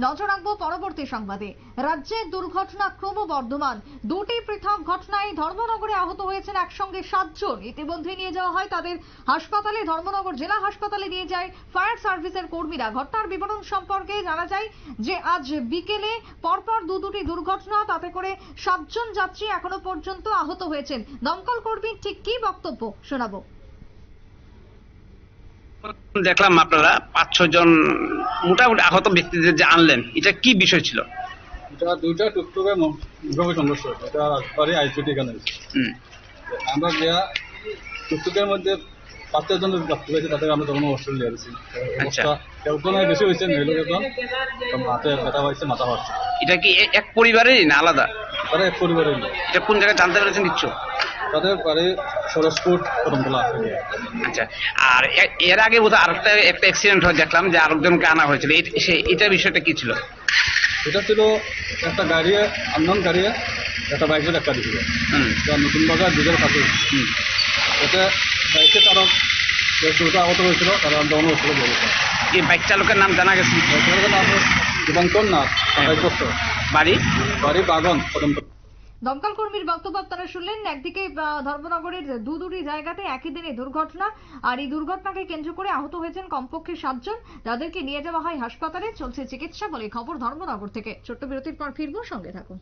নজর রাখব পরবর্তী সংবাদে। রাজ্যে দুর্ঘটনা ক্রমবর্ধমান। দুটি পৃথক ঘটনায় ধর্মনগরে আহত হয়েছেন একসঙ্গে সাতজন। ইতিমধ্যে নিয়ে যাওয়া হয় তাদের হাসপাতালে। ধর্মনগর জেলা হাসপাতালে নিয়ে যায় ফায়ার সার্ভিসের কর্মীরা। ঘটনার বিবরণ সম্পর্কে জানা যায় যে আজ বিকেলে পরপর দু দুটি দুর্ঘটনা, তাতে করে সাতজন যাত্রী এখনও পর্যন্ত আহত হয়েছেন। দমকল কর্মীর ঠিক কি বক্তব্য শোনাবো? দেখলাম আপনারা, পাঁচ জন মোটামুটি আহত ব্যক্তিদের যে আনলেন এটা কি বিষয় ছিল? এটা দুইটা টুকটুকে মুখোমুখি সংঘর্ষ। এটা রাজবাড়ি আইসিটি এখানে আমরা গিয়া টুকটুকের মধ্যে পাঁচ জন যাত্রী হয়েছে তাদের আমরা তখন অবশ্যই নিয়ে গেছি। আচ্ছা। একজন বেশি হয়েছে মেয়ে একজন। হাতে ব্যথা হয়েছে মাথা হচ্ছে এটা কি এক পরিবারেরই না আলাদা? তারা এক পরিবারের এটা কোন জায়গায় জানতে পেরেছেন কিচ্ছু তাদের বাড়ি সরসপুর প্রথমতলা আচ্ছা আর এর আগে বোধহয় আরেকটা একটা অ্যাক্সিডেন্ট হয় দেখলাম যে আরেকজনকে আনা হয়েছিল। সে এটা বিষয়টা কি ছিল? এটা ছিল একটা গাড়ি আন্দন গাড়ি একটা বাইকের একটা দিছিল হুম। নতুন বাজার দুধের কাছে। হুম। এটা বাইকে তারা দুটো আহত হয়েছিল তারা অনুষ্ঠিত বলেছে এই বাইক চালকের নাম জানা গেছে? বাইকের নাম দীপঙ্কর নাথ সাতাইশ বাড়ি? বাড়ি বাগন প্রথম দমকল কর্মীর বক্তব্য আপনারা শুনলেন। একদিকে ধর্মনগরের দু দুটি জায়গাতে একই দিনে দুর্ঘটনা, আর এই দুর্ঘটনাকে কেন্দ্র করে আহত হয়েছেন কমপক্ষে সাতজন। যাদেরকে নিয়ে যাওয়া হয় হাসপাতালে, চলছে চিকিৎসা বলে খবর ধর্মনগর থেকে। ছোট্ট বিরতির পর ফিরবো, সঙ্গে থাকুন।